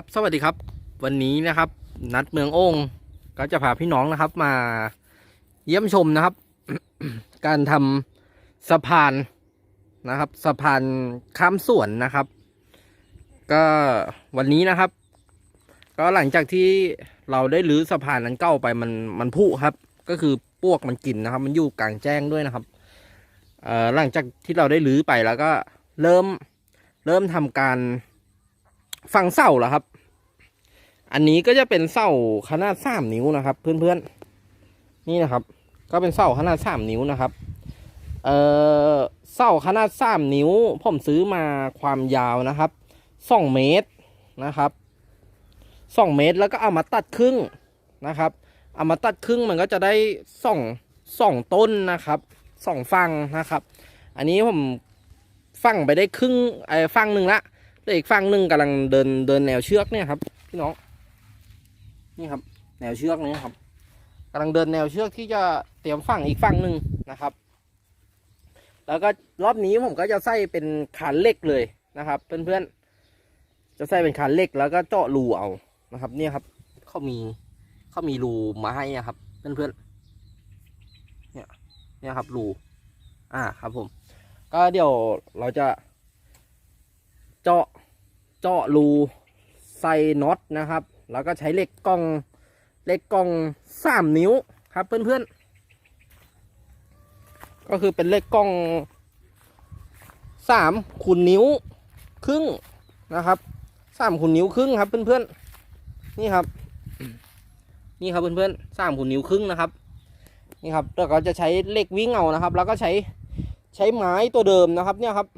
ครับสวัสดีครับ วันนี้นะครับ นัดเมืองโอ่งก็จะพาพี่น้องนะครับมาเยี่ยมชมนะครับ การทำสะพานนะครับ สะพานข้ามสวนนะครับ ก็วันนี้นะครับ ก็หลังจากที่เราได้รื้อสะพานนั้นเก่าไปมันมันผุครับ ก็คือปวกมันกินนะครับ มันอยู่กลางแจ้งด้วยนะครับเอ่อหลังจากที่เราได้รื้อไปแล้วก็เริ่มเริ่มทำการฝังเสาเหรอครับ อันนี้ก็จะเป็นเสาขนาดสามนิ้วนะครับ เพื่อนๆนี่นะครับ ก็เป็นเสาขนาดสามนิ้วนะครับเออเสาขนาดสามนิ้ว ผมซื้อมาความยาวนะครับสองเมตรนะครับสองเมตรแล้วก็เอามาตัดครึ่งนะครับเอามาตัดครึ่งมันก็จะได้สองสองต้นนะครับสองฟังนะครับ อันนี้ผมฟังไปได้ครึ่งไอ้ฟังหนึ่งละแล้วอีกฝั่งหนึ่งกำลังเดินเดินแนวเชือกเนี่ยครับพี่น้อง นี่ครับ แนวเชือกนี้ครับกำลังเดินแนวเชือกที่จะเตรียมฝั่งอีกฝั่งหนึ่งนะครับ แล้วก็รอบนี้ผมก็จะใส่เป็นขานเหล็กเลยนะครับ เพื่อนๆ จะใส่เป็นขานเหล็กแล้วก็เจาะรูเอานะครับ เนี่ยครับเขามีเขามีรูมาให้นะครับ เพื่อนๆ เนี่ยเนี่ยครับรูอ่าครับผม ก็เดี๋ยวเราจะ เจาะเจาะรู ใส่น็อตนะครับ แล้วก็ใช้เหล็กกล้องเหล็กกล้องสามนิ้วครับเพื่อนๆ ก็คือเป็นเหล็กกล้องสามคูณนิ้วครึ่งนะครับสามคูณนิ้วครึ่งครับเพื่อนๆ นี่ครับ นี่ครับเพื่อนๆสามคูณนิ้วครึ่งนะครับ นี่ครับแล้วก็จะใช้เหล็กวิ่งเอานะครับ แล้วก็ใช้ใช้ไม้ตัวเดิมนะครับ เนี่ยครับ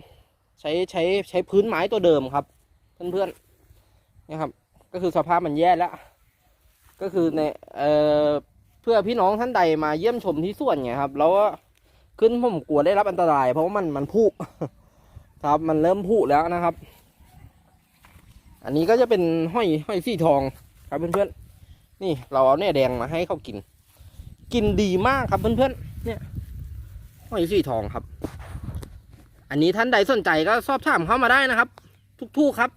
ใช้ใช้ใช้พื้นไม้ตัวเดิมครับ เพื่อนๆ นะครับ ก็คือสภาพมันแย่แล้ว ก็คือในเอ่อเพื่อพี่น้องท่านใดมาเยี่ยมชมที่สวนไงครับ แล้วก็ขึ้นผมกลัวได้รับอันตราย เพราะว่ามันมันผุครับ มันเริ่มผุแล้วนะครับ อันนี้ก็จะเป็นห้อยห้อยสีทองครับเพื่อนๆ นี่เราเอาเนี่ยแดงมาให้เขากิน กินดีมากครับเพื่อนๆ เนี่ยห้อยสีทองครับ อันนี้ท่านใดสนใจก็สอบถามเข้ามาได้นะครับ ทุกๆครับ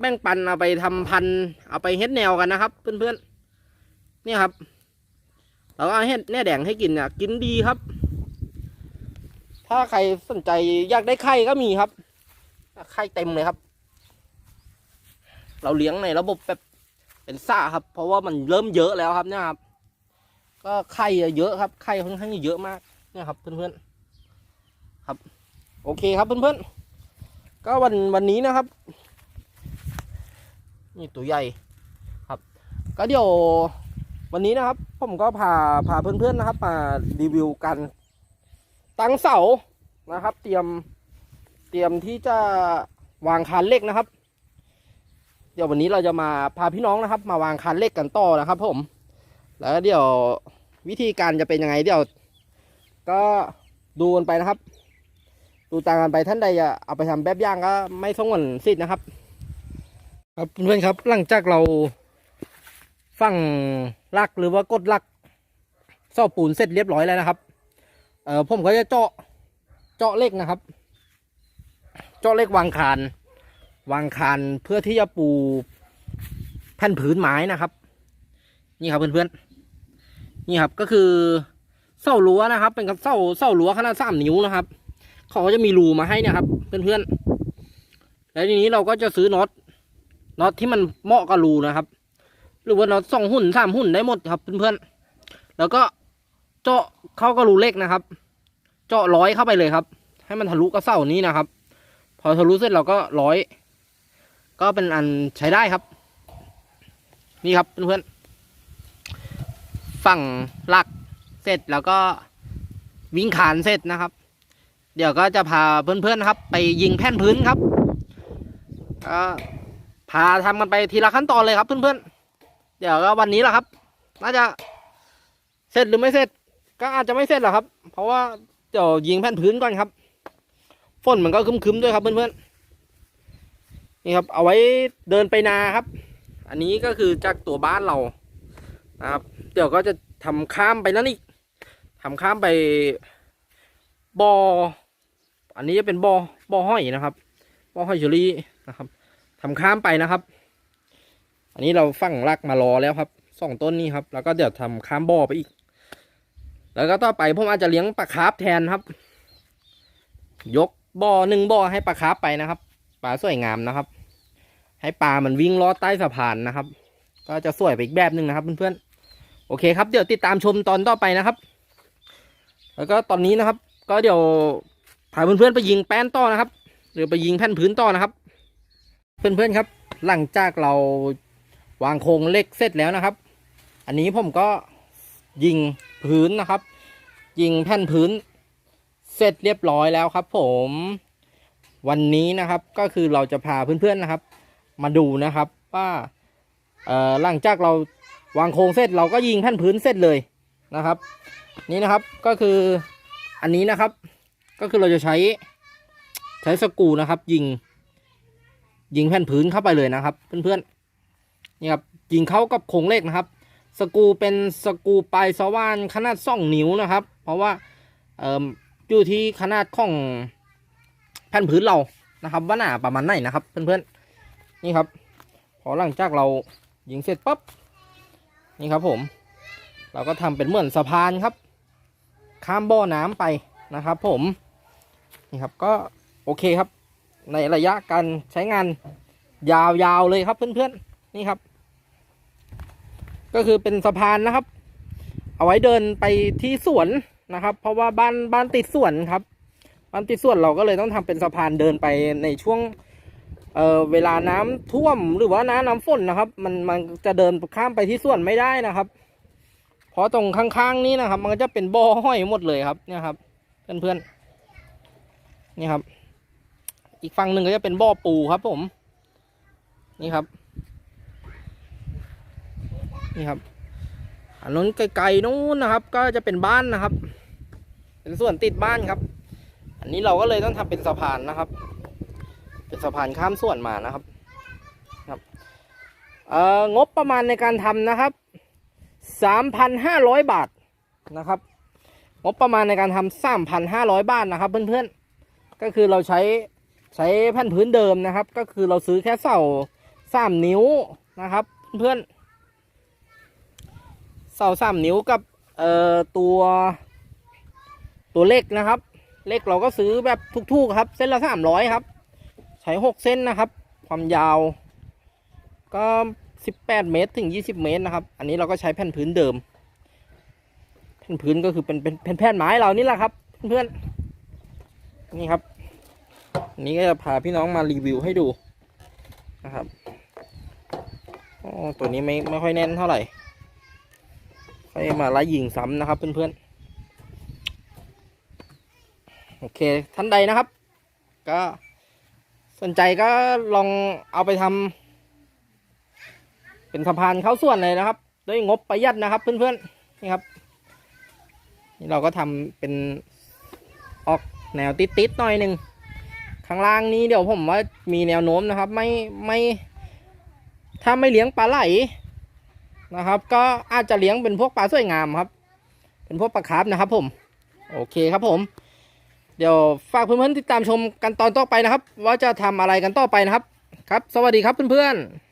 แบ่งปันเอาไปทำพันเอาไปเฮ็ดแนวกันนะครับ เพื่อนๆเนี่ยครับ เราก็เอาเฮ็ดแน่แดงให้กินเนี่ยกินดีครับ ถ้าใครสนใจอยากได้ไข่ก็มีครับไข่เต็มเลยครับ เราเลี้ยงในระบบแบบเป็นซ่าครับ เพราะว่ามันเริ่มเยอะแล้วครับเนี่ยครับ ก็ไข่เยอะครับไข่ค่อนข้างเยอะมากเนี่ยครับ เพื่อนๆครับ โอเคครับเพื่อนๆก็วันวันนี้นะครับ นี่ตัวใหญ่ครับ ก็เดี๋ยววันนี้นะครับ ผมก็พาพาเพื่อนๆนะครับ มารีวิวกันตั้งเสานะครับ เตรียมเตรียมที่จะวางคานเหล็กนะครับ เดี๋ยววันนี้เราจะมาพาพี่น้องนะครับ มาวางคานเหล็กกันต่อนะครับ ผม แล้วเดี๋ยววิธีการจะเป็นยังไงเดี๋ยว ก็ดูกันไปนะครับ ดูตามกันไปท่านใดจะเอาไปทำแบบย่างก็ไม่สงวนสิทธิ์นะครับ ครับเพื่อนครับหลังจากเราฟังลักหรือว่ากดลักซ่อปูนเสร็จเรียบร้อยแล้วนะครับ เออผมก็จะเจาะเจาะเล็กนะครับ เจาะเล็กวางคานวางคานเพื่อที่จะปูแผ่นผืนไม้นะครับ นี่ครับเพื่อนๆนี่ครับก็คือเสารั้วนะครับ เป็นกับเสาเสารั้วขนาดสามนิ้วนะครับเขาก็จะมีรูมาให้นะครับ เพื่อนๆแล้วทีนี้เราก็จะซื้อน็อต น็อตที่มันเหมาะกับรูนะครับ หรือว่าน็อตสองหุ่นสามหุ่นได้หมดครับเพื่อนๆแล้วก็เจาะเข้ากับรูเล็กนะครับ เจาะร้อยเข้าไปเลยครับ ให้มันทะลุกับเสานี้นะครับ พอทะลุเสร็จเราก็ร้อย ก็เป็นอันใช้ได้ครับ นี่ครับเพื่อนๆฝั่งหลักเสร็จแล้วก็วิ่งขานเสร็จนะครับ เดี๋ยวก็จะพาเพื่อนๆครับ ไปยิงแผ่นพื้นครับ ก็ พาทำกันไปทีละขั้นตอนเลยครับเพื่อนๆ เดี๋ยวก็วันนี้แหละครับ น่าจะเสร็จหรือไม่เสร็จ ก็อาจจะไม่เสร็จหรอกครับ เพราะว่าเดี๋ยวยิงแผ่นพื้นก่อนครับ ฝนมันก็คึมๆด้วยครับเพื่อนๆ นี่ครับ เอาไว้เดินไปนาครับ อันนี้ก็คือจากตัวบ้านเรานะครับ เดี๋ยวก็จะทำข้ามไปนั่นอีกทำข้ามไปบ่อ อันนี้จะเป็นบ่อบ่อห้อยนะครับ บ่อห้อยเชอรี่นะครับ ทำข้ามไปนะครับ อันนี้เราฝังรากมารอแล้วครับสองต้นนี้ครับ แล้วก็เดี๋ยวทำข้ามบ่อไปอีก แล้วก็ต่อไปผมอาจจะเลี้ยงปลาคาร์ฟแทนครับ ยกบ่อหนึ่งบ่อให้ปลาคาร์ฟไปนะครับปลาสวยงามนะครับ ให้ปลามันวิ่งลอดใต้สะพานนะครับ ก็จะสวยไปอีกแบบหนึ่งนะครับเพื่อนๆโอเคครับเดี๋ยวติดตามชมตอนต่อไปนะครับ แล้วก็ตอนนี้นะครับ ก็เดี๋ยวพาเพื่อนๆไปยิงแป้นต่อนะครับ หรือไปยิงแผ่นพื้นต่อนะครับ เพื่อนๆครับ หลังจากเราวางโครงเหล็กเสร็จแล้วนะครับ อันนี้ผมก็ยิงพื้นนะครับ ยิงแผ่นพื้น เสร็จเรียบร้อยแล้วครับ ผมวันนี้นะครับก็คือเราจะพาเพื่อนๆนะครับ มาดูนะครับว่าเอ่อหลังจากเราวางโครงเสร็จเราก็ยิงแผ่นพื้นเสร็จเลยนะครับ นี่นะครับก็คืออันนี้นะครับ ก็คือเราจะใช้ใช้สกูนะครับ ยิง ยิงแผ่นพื้นเข้าไปเลยนะครับ เพื่อนๆนี่ครับยิงเข้ากับโครงเหล็กนะครับ สกูเป็นสกูปลายสว่านขนาดสองนิ้วนะครับ เพราะว่าเอ่ออยู่ที่ขนาดของแผ่นพื้นเรานะครับ ว่าหนาประมาณไหนนะครับ เพื่อนๆนี่ครับ พอหลังจากเรายิงเสร็จปั๊บนี่ครับผม เราก็ทำเป็นเหมือนสะพานครับ ข้ามบ่อน้ำไปนะครับ ผมนี่ครับก็โอเคครับ ในระยะการใช้งานยาวๆเลยครับเพื่อนๆนี่ครับ ก็คือเป็นสะพานนะครับ เอาไว้เดินไปที่สวนนะครับ เพราะว่าบ้านบ้านติดสวนครับบ้านติดสวนเราก็เลยต้องทำเป็นสะพานเดินไปในช่วงเเวลาน้ำท่วมหรือว่าน้ำน้ำฝนนะครับ มันมันจะเดินข้ามไปที่สวนไม่ได้นะครับ เพราะตรงข้างๆนี้นะครับ มันก็จะเป็นบ่อห้อยหมดเลยครับเนี่ยครับ เพื่อนๆนี่ครับ อีกฝั่งหนึ่งก็จะเป็นบ่อปูครับผม นี่ครับ นี่ครับอันนู้นไกลๆนู้นนะครับ ก็จะเป็นบ้านนะครับ เป็นส่วนติดบ้านครับ อันนี้เราก็เลยต้องทำเป็นสะพานนะครับ เป็นสะพานข้ามส่วนมานะครับครับเอ่องบประมาณในการทำนะครับสามพันห้าร้อยบาทนะครับงบประมาณในการทำสามพันห้าร้อยบาทนะครับ เพื่อนๆ ก็คือเราใช้ ใช้แผ่นพื้นเดิมนะครับ ก็คือเราซื้อแค่เสาสามนิ้วนะครับ เพื่อนเสาสามนิ้วกับเอ่อตัวตัวเลขนะครับ เลขเราก็ซื้อแบบทุกๆครับ เส้นละสามร้อยครับ ใช้หกเส้นนะครับ ความยาว ก็สิบแปดเมตรถึงยี่สิบเมตรนะครับ อันนี้เราก็ใช้แผ่นพื้นเดิม แผ่นพื้นก็คือเป็นเป็นแผ่นไม้เรานี่แหละครับ เพื่อนๆนี่ครับ นี้ก็จะพาพี่น้องมารีวิวให้ดูนะครับตัวนี้ไม่ไม่ค่อยแน่นเท่าไหร่ค่อยมาไล่ยิงซ้ำนะครับเพื่อนๆ โอเคท่านใดนะครับ ก็สนใจก็ลองเอาไปทำเป็นสะพานเข้าส่วนเลยนะครับ ด้วยงบประหยัดนะครับ เพื่อนๆ นี่ครับ นี่เราก็ทำเป็นออกแนวติดๆหน่อยหนึ่ง ข้างล่างนี้เดี๋ยวผมว่ามีแนวโน้มนะครับไม่ไม่ถ้าไม่เลี้ยงปลาไหลนะครับ ก็อาจจะเลี้ยงเป็นพวกปลาสวยงามครับ เป็นพวกปลาคาร์ฟนะครับ ผม โอเคครับผม เดี๋ยวฝากเพื่อนๆติดตามชมกันตอนต่อไปนะครับ ว่าจะทำอะไรกันต่อไปนะครับ ครับ สวัสดีครับเพื่อนๆ